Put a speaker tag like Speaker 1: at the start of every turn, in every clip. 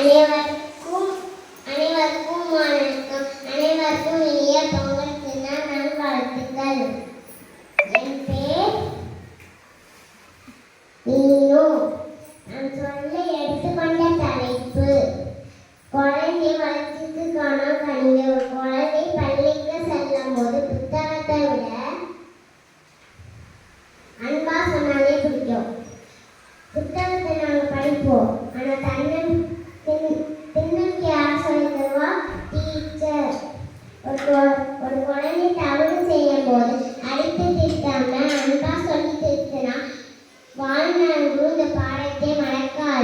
Speaker 1: அனைவருக்கும் அனைவருக்கும் வணக்கம் அனைவருக்கும் இனிய பொங்கல் திருநாள் நல் என் பேர் நீனோ.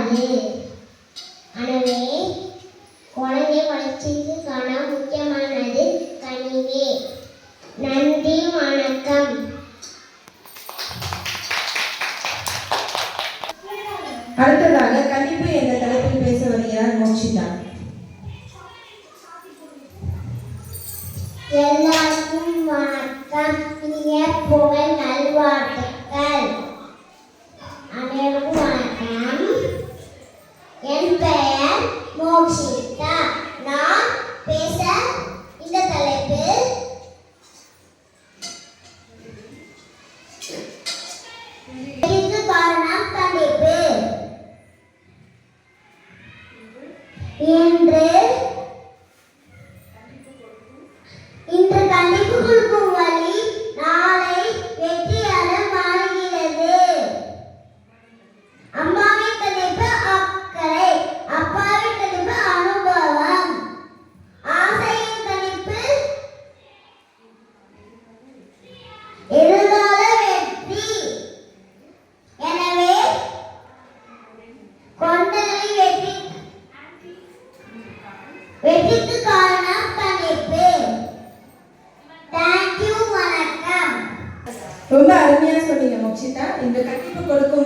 Speaker 1: கூடாது எனவே குழந்தை வளர்ச்சிக்கு காண முக்கியமானது கனிவே. நன்றி வணக்கம்.
Speaker 2: அடுத்ததாக கணிப்பு என்ற தலைப்பில் பேச வருகிறார் மோக்ஷிதா
Speaker 1: எல்லாருக்கும் வணக்கம். இனிய புகழ் நல்வாழ்த்துக்கள். அனைவரும் 当时 കൊടുക്കും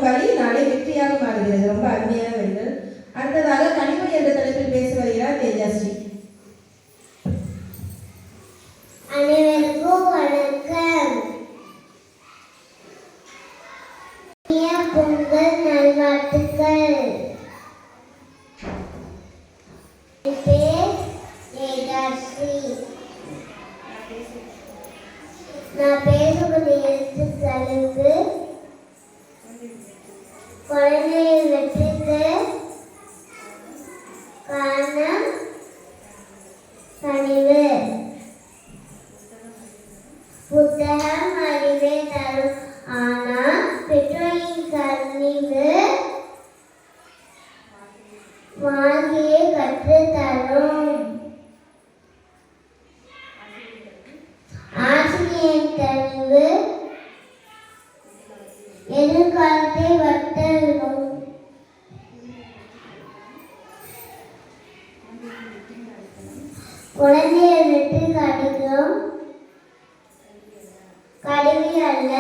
Speaker 1: கருவி அல்ல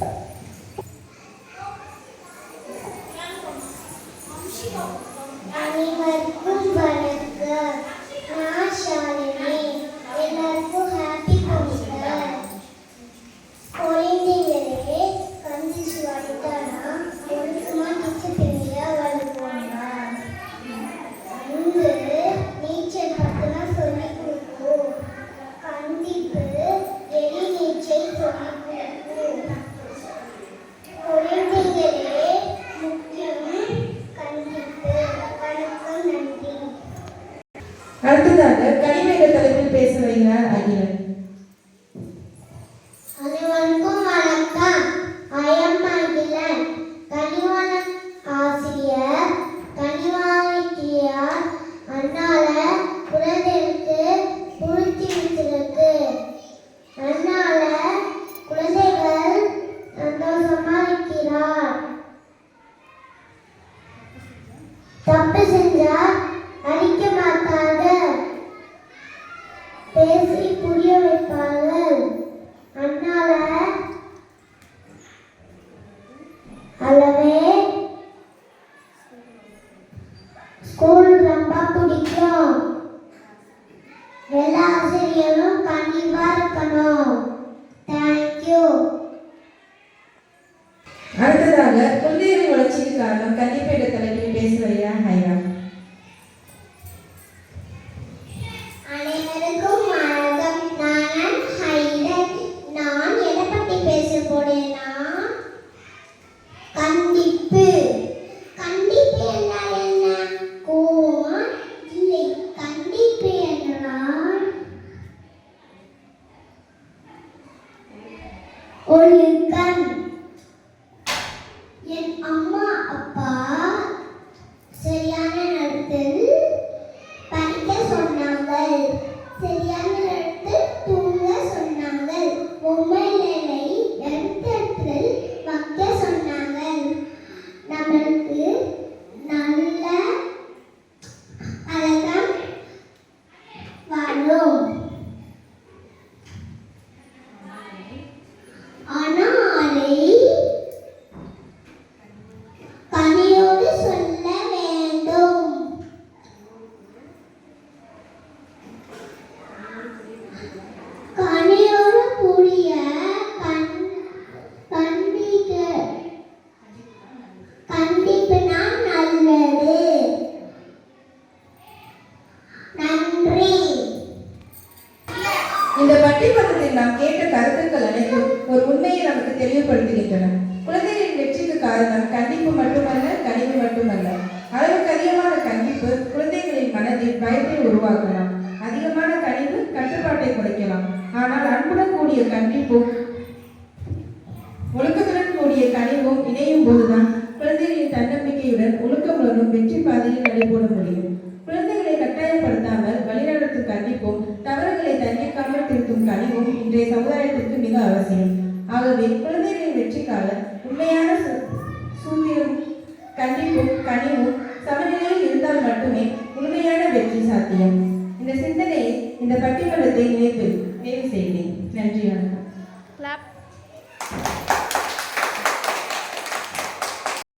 Speaker 2: Thank you. பேசி
Speaker 1: புரிய வைப்பார்கள் அதனால அளவே ஸ்கூல் ரொம்ப பிடிக்கும். எல்லா ஆசிரியரும் கண்டிப்பா இருக்கணும். தேங்க்யூ
Speaker 2: அடுத்ததாக
Speaker 1: அனைவருக்கும்
Speaker 2: நமக்கு குழந்தைகளின் வெற்றிக்கு காரணம் கண்டிப்பு மட்டுமல்ல கனிவு மட்டுமல்ல. அளவுக்கு அதிகமான கண்டிப்பு குழந்தைகளின் மனதில் பயத்தை உருவாக்கலாம். அதிகமான கனிவு கட்டுப்பாட்டை குறைக்கலாம். ஆனால் அன்புடன் கூடிய கண்டிப்பும் ஒழுக்கத்துடன் கூடிய கனிவும் இணையும் போதுதான் குழந்தைகளின் தன்னம்பிக்கையுடன் ஒழுக்கமுடனும் வெற்றி பாதையில் நடைபோட முடியும். குழந்தைகளை கட்டாயப்படுத்தாமல் வழிநடத்தும் கண்டிப்பும் தவறுகளை தண்டிக்காமல் திருத்தும் கனிவும் இன்றைய சமுதாயத்திற்கு மிக அவசியம். ஆகவே குழந்தைகளின் வெற்றிக்காக உண்மையான சு- சூத்திரம் கண்டிப்பும் கனிவும் சமநிலையில் இருந்தால் மட்டுமே முழுமையான வெற்றி சாத்தியம். இந்த சிந்தனையை இந்த பட்டிமன்றத்தை நினைவு நிறைவு செய்கிறேன். நன்றி வணக்கம்.